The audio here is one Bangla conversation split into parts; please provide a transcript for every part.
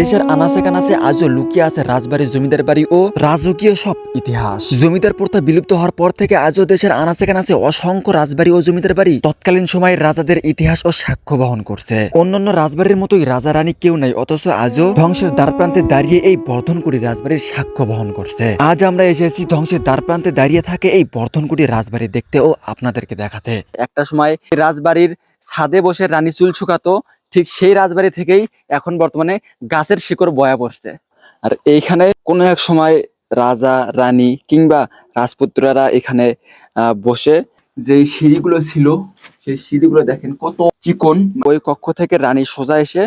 দেশের আনাচে কানাচে আজও লুকিয়ে আছে রাজবাড়ি, জমিদার বাড়ি ও রাজকীয় সব ইতিহাস। জমিদার প্রথা বিলুপ্ত হওয়ার পর থেকে আজও দেশের আনাচে কানাচে অসংখ্য রাজবাড়ি ও জমিদার বাড়ি তৎকালীন সময়ের রাজাদের ইতিহাস ও সাক্ষ্য বহন করছে। অন্যান্য রাজবাড়ির মতোই রাজা, রানী কেউ নাই, অথচ আজও ধ্বংসের দ্বার প্রান্তে দাঁড়িয়ে এই বর্ধনকুটি রাজবাড়ির সাক্ষ্য বহন করছে। আজ আমরা এসেছি ধ্বংসের দ্বার প্রান্তে দাঁড়িয়ে থাকে এই বর্ধনকুটি রাজবাড়ি দেখতে ও আপনাদেরকে দেখাতে। একটা সময় রাজবাড়ির ছাদে বসে রানী চুল শুকাতো ঠিক সেই রাজবাড়ি থেকেই এখন বর্তমানে গাছের শিকড় বয়া পড়ছে। আর এইখানে কোনো এক সময় রাজা, রানী কিংবা রাজপুত্ররা এখানে বসে যে সিঁড়িগুলো ছিল, সেই সিঁড়িগুলো দেখেন কত চিকন। ওই কক্ষ থেকে রানী সোজা এসে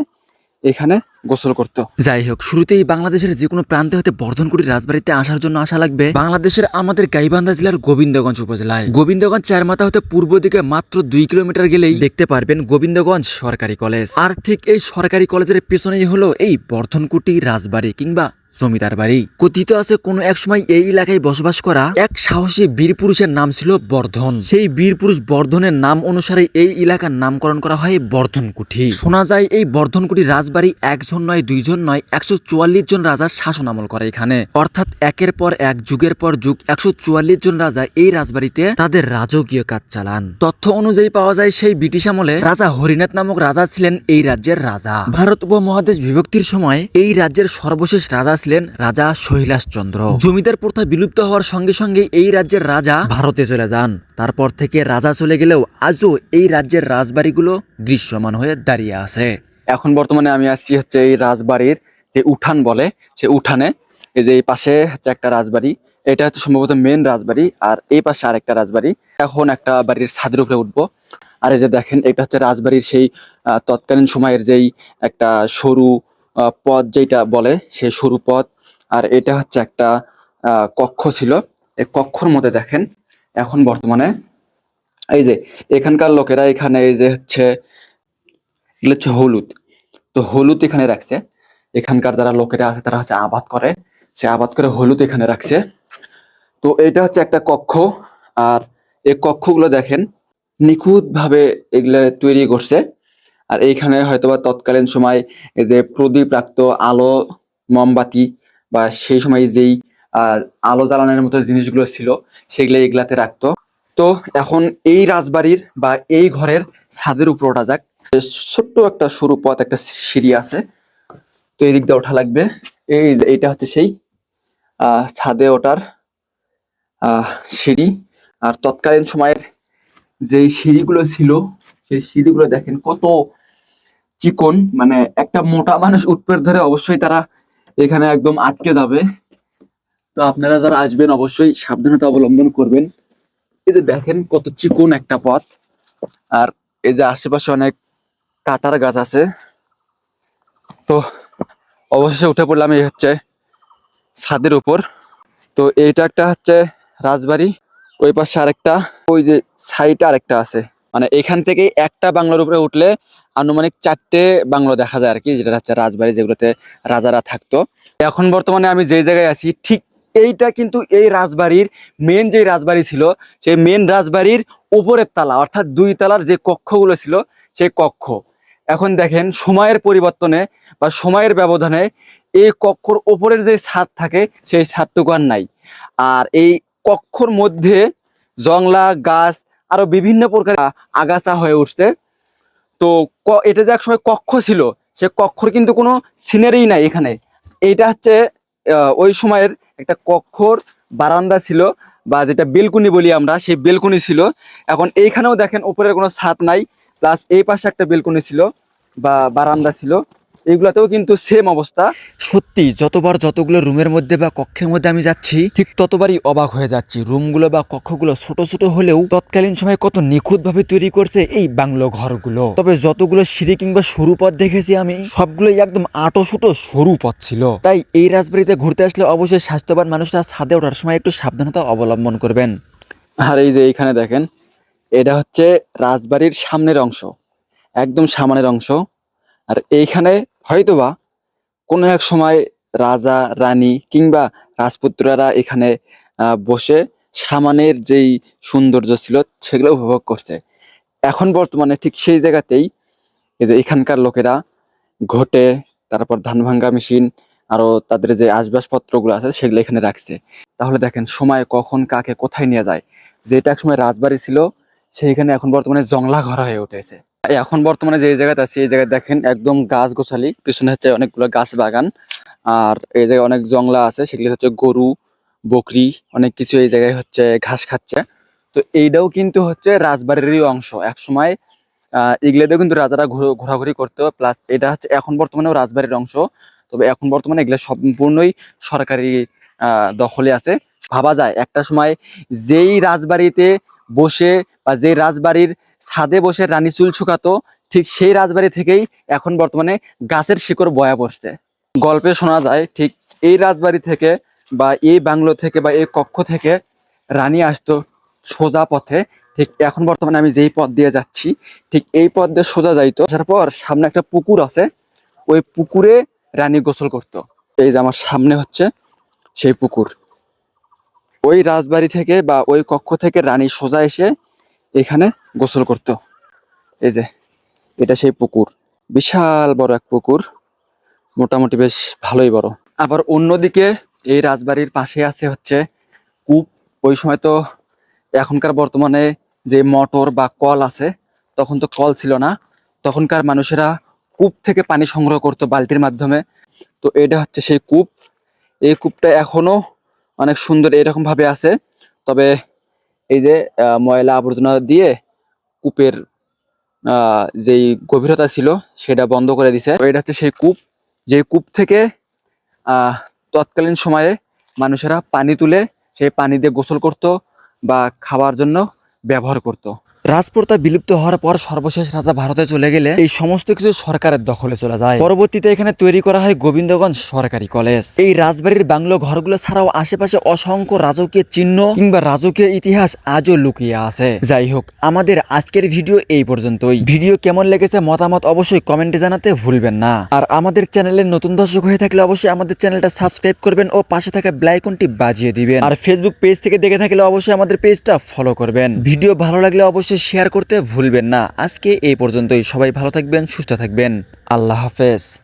এখানে গোসল করত। যাই হোক শুরুতেই বাংলাদেশের যে কোনো প্রান্তে হতে বর্ধনকুটি রাজবাড়িতে আসার জন্য আসা লাগবে। বাংলাদেশের আমাদের গাইবান্ধা জেলার গোবিন্দগঞ্জ উপজেলায়। গোবিন্দগঞ্জ চারমাথা হতে পূর্ব দিকে মাত্র দুই কিলোমিটার গেলেই দেখতে পারবেন গোবিন্দগঞ্জ সরকারি কলেজ। আর ঠিক এই সরকারি কলেজের পেছনেই হলো এই বর্ধনকুটি রাজবাড়ি কিংবা জমিদার বাড়ি। কথিত আছে, কোনো এক সময় এই এলাকায় বসবাস করা এক সাহসী বীর পুরুষের নাম ছিল বর্ধন। সেই বীর পুরুষ বর্ধনের নাম অনুসারে এই এলাকার নামকরণ করা হয় বর্ধনকুঠি। শোনা যায়, এই বর্ধনকুটি রাজবাড়ি একজন নয়, দুইজন নয়, একশো চুয়াল্লিশ জন রাজার শাসন আমল করে এখানে। অর্থাৎ একের পর এক, যুগের পর যুগ, একশো চুয়াল্লিশ জন রাজা এই রাজবাড়িতে তাদের রাজকীয় কাজ চালান। তথ্য অনুযায়ী পাওয়া যায়, সেই ব্রিটিশ আমলে রাজা হরিনাথ নামক রাজা ছিলেন এই রাজ্যের রাজা। ভারত উপমহাদেশ বিভক্তির সময় এই রাজ্যের সর্বশেষ রাজা ছিলেন রাজা শৈলাস চন্দ্র জমিদার প্রথা বিলুপ্ত হওয়ার সঙ্গে সঙ্গে এই রাজ্যের রাজা ভারতে চলে যান। তারপর থেকে রাজা চলে গেলেও আজও এই রাজ্যের রাজবাড়িগুলো দৃশ্যমান হয়ে দাঁড়িয়ে আছে। এখন বর্তমানে আমি আসছি হচ্ছে এই রাজবাড়ির যে উঠান বলে, সে উঠানে। এই যে এই পাশে হচ্ছে একটা রাজবাড়ি। এটা হচ্ছে সম্ভবত মেন রাজবাড়ি আর এই পাশে আরেকটা রাজবাড়ি। এখন একটা বাড়ির ছাদের উপরে উঠবো। আর এই যে দেখেন, এটা হচ্ছে রাজবাড়ির সেই তৎকালীন সময়ের যেই একটা সরু পথ যেটা বলে সেই সরু পথ। আর এটা হচ্ছে একটা কক্ষ ছিল। এই কক্ষর মধ্যে দেখেন, এখন বর্তমানে এই যে এখানকার লোকেরা এখানে এই যে হচ্ছে, এগুলো হচ্ছে হলুদ। তো হলুদ এখানে রাখছে। এখানকার যারা লোকেরা আছে, তারা হচ্ছে আবাদ করে। সে আবাদ করে হলুদ এখানে রাখছে। তো এটা হচ্ছে একটা কক্ষ। আর এই কক্ষগুলো দেখেন নিখুঁত ভাবে এগুলো তৈরি করছে। আর এইখানে হয়তোবা তৎকালীন সময় এই যে প্রদীপ রাখতো আলো মোমবাতি বা সেই সময় যেই আলো জ্বালানোর মতো জিনিসগুলো ছিল, সেগুলো এগুলাতে রাখতো। তো এখন এই রাজবাড়ির বা এই ঘরের ছাদের উপর ওঠা যাক। ছোট্ট একটা সরু পথ, একটা সিঁড়ি আছে। তো এই দিক দিয়ে ওঠা লাগবে। এই যে এইটা হচ্ছে সেই ছাদে ওঠার সিঁড়ি। আর তৎকালীন সময়ের যেই সিঁড়িগুলো ছিল, সেই সিঁড়িগুলো দেখেন কত চিকন মানে একটা মোটা মানুষ উৎপের ধরে অবশ্যই তারা এখানে একদম আটকে যাবে। তো আপনারা যারা আসবেন, অবশ্যই সাবধানতা অবলম্বন করবেন। এই যে দেখেন কত চিকন একটা পথ। আর এই যে আশেপাশে অনেক কাটার গাছ আছে। তো অবশেষে উঠে পড়লাম, এই হচ্ছে ছাদের উপর। তো এইটা একটা হচ্ছে রাজবাড়ি। ওই পাশে আরেকটা, ওই যে সাইডে আরেকটা আছে। মানে এখান থেকে একটা বাংলোর উপরে উঠলে আনুমানিক চারটে বাংলো দেখা যায় আর কি, যেটা হচ্ছে রাজবাড়ি যেগুলোতে রাজারা থাকতো। এখন বর্তমানে আমি যে জায়গায় আছি, ঠিক এইটা কিন্তু এই রাজবাড়ির মেন যে রাজবাড়ি ছিল, সেই মেন রাজবাড়ির উপরের তালা, অর্থাৎ দুই তালার যে কক্ষগুলো ছিল, সেই কক্ষ। এখন দেখেন সময়ের পরিবর্তনে বা সময়ের ব্যবধানে এই কক্ষর ওপরের যে ছাদ থাকে, সেই ছাদটুকু আর নাই। আর এই কক্ষর মধ্যে জংলা, গাছ আরও বিভিন্ন প্রকার আগাছা হয়ে উঠছে। তো এটা যে একসময় কক্ষ ছিল, সে কক্ষর কিন্তু কোনো সিনারিই নাই এখানে। এইটা হচ্ছে ওই সময়ের একটা কক্ষর বারান্দা ছিল, বা যেটা বেলকুনি বলি আমরা, সেই বেলকুনি ছিল। এখন এইখানেও দেখেন, উপরের কোনো ছাদ নাই, প্লাস এই পাশে একটা বেলকুনি ছিল, বা বারান্দা ছিল। এইগুলাতেও কিন্তু সেম অবস্থা। সত্যি যতবার যতগুলো রুমের মধ্যে বা কক্ষের মধ্যে আমি যাচ্ছি ঠিক ততবারই অবাক হয়ে যাচ্ছি। রুমগুলো বা কক্ষগুলো ছোট ছোট হলেও তৎকালীন সময় কত নিখুঁতভাবে তৈরি করছে এই বাংলো ঘরগুলো। তবে যতগুলো সিঁড়ি কিংবা সরু পথ দেখেছি আমি সবগুলোই একদম আটো সুটো সরু পথ ছিল। তাই এই রাজবাড়িতে ঘুরতে আসলে অবশ্যই স্বাস্থ্যবান মানুষরা ছাদে ওঠার সময় একটু সাবধানতা অবলম্বন করবেন। আর এই যে এইখানে দেখেন এটা হচ্ছে রাজবাড়ির সামনের অংশ একদম সামনের অংশ। আর এইখানে হয়তোবা কোনো এক সময় রাজা, রানী কিংবা রাজপুত্ররা এখানে বসে সামানের যেই সৌন্দর্য ছিল সেগুলো উপভোগ করছে। এখন বর্তমানে ঠিক সেই জায়গাতেই এই যে এখানকার লোকেরা ঘটে, তারপর ধান ভাঙ্গা মেশিন আরও তাদের যে আসবাবপত্রগুলো আছে সেগুলো এখানে রাখছে। তাহলে দেখেন সময় কখন কাকে কোথায় নিয়ে যায়। যেটা এক সময় রাজবাড়ি ছিল, সেইখানে এখন বর্তমানে জংলা ঘর হয়ে উঠেছে। এখন বর্তমানে যে জায়গাতে আছি, এই জায়গায় দেখেন একদম গাছ গোছালি। পিছনে হচ্ছে অনেকগুলো গাছ বাগান। আর এই জায়গায় অনেক জংলা আছে, সেগুলি হচ্ছে গরু, বকরি, অনেক কিছু এই জায়গায় হচ্ছে ঘাস খাচ্ছে। তো এইটাও কিন্তু হচ্ছে রাজবাড়িরই অংশ। এক সময় আহ, এগুলোতেও কিন্তু রাজারা ঘুরো- ঘোরাঘুরি করতো। প্লাস এটা হচ্ছে এখন বর্তমানেও রাজবাড়ির অংশ। তবে এখন বর্তমানে এগুলো সম্পূর্ণই সরকারি দখলে আছে। ভাবা যায়, একটা সময় যেই রাজবাড়িতে বসে বা যেই রাজবাড়ির ছাদে বসে রানী চুল শুকাতো, ঠিক সেই রাজবাড়ি থেকেই এখন বর্তমানে গাছের শিকড় বয়া পড়ছে। গল্পে শোনা যায়, ঠিক এই রাজবাড়ি থেকে বা এই বাংলো থেকে বা এই কক্ষ থেকে রানী আসতো সোজা পথে। ঠিক এখন বর্তমানে আমি যেই পথ দিয়ে যাচ্ছি, ঠিক এই পথ দিয়ে সোজা যাইতো। আসার পর সামনে একটা পুকুর আছে, ওই পুকুরে রানী গোসল করতো। এই যে আমার সামনে হচ্ছে সেই পুকুর। ওই রাজবাড়ি থেকে বা ওই কক্ষ থেকে রানী সোজা এসে এখানে গোসল করতো। এই যে, এটা সেই পুকুর। বিশাল বড় এক পুকুর। মোটামুটি বেশ ভালোই বড়। আবার অন্যদিকে এই রাজবাড়ির পাশে আছে হচ্ছে কূপ। ওই সময় তো এখনকার বর্তমানে যে মোটর বা কল আছে, তখন তো কল ছিল না। তখনকার মানুষেরা কূপ থেকে পানি সংগ্রহ করতো বালতির মাধ্যমে। তো এটা হচ্ছে সেই কূপ। এই কূপটা এখনও অনেক সুন্দর এরকম ভাবে আছে। তবে এই যে ময়লা আবর্জনা দিয়ে কূপের যেই গভীরতা ছিল সেটা বন্ধ করে দিছে। এটা হচ্ছে সেই কূপ। যে কূপ থেকে তৎকালীন সময়ে মানুষেরা পানি তুলে সেই পানি দিয়ে গোসল করত বা খাওয়ার জন্য ব্যবহার করত। রাজপ্রথা বিলুপ্ত হওয়ার পর সর্বশেষ রাজা ভারতে চলে গেলে এই সমস্ত কিছু সরকারের দখলে চলে যায়। পরবর্তীতে এখানে তৈরি করা হয় গোবিন্দগঞ্জ সরকারি কলেজ। এই রাজবাড়ির বাংলো ঘরগুলো ছাড়াও আশেপাশে অসংখ্য রাজকীয় চিহ্ন কিংবা রাজকীয় ইতিহাস আজও লুকিয়ে আছে। যাই হোক, আমাদের আজকের ভিডিও এই পর্যন্তই। ভিডিও কেমন লেগেছে মতামত অবশ্যই কমেন্টে জানাতে ভুলবেন না। আর আমাদের চ্যানেলের নতুন দর্শক হয়ে থাকলে অবশ্যই আমাদের চ্যানেলটা সাবস্ক্রাইব করবেন ও পাশে থাকা ব্লাইকনটি বাজিয়ে দিবেন। আর ফেসবুক পেজ থেকে দেখে থাকলে অবশ্যই আমাদের পেজটা ফলো করবেন। ভিডিও ভালো লাগলে অবশ্যই শেয়ার করতে ভুলবেন না। আজকে এই পর্যন্তই। সবাই ভালো থাকবেন, সুস্থ থাকবেন। আল্লাহ হাফেজ।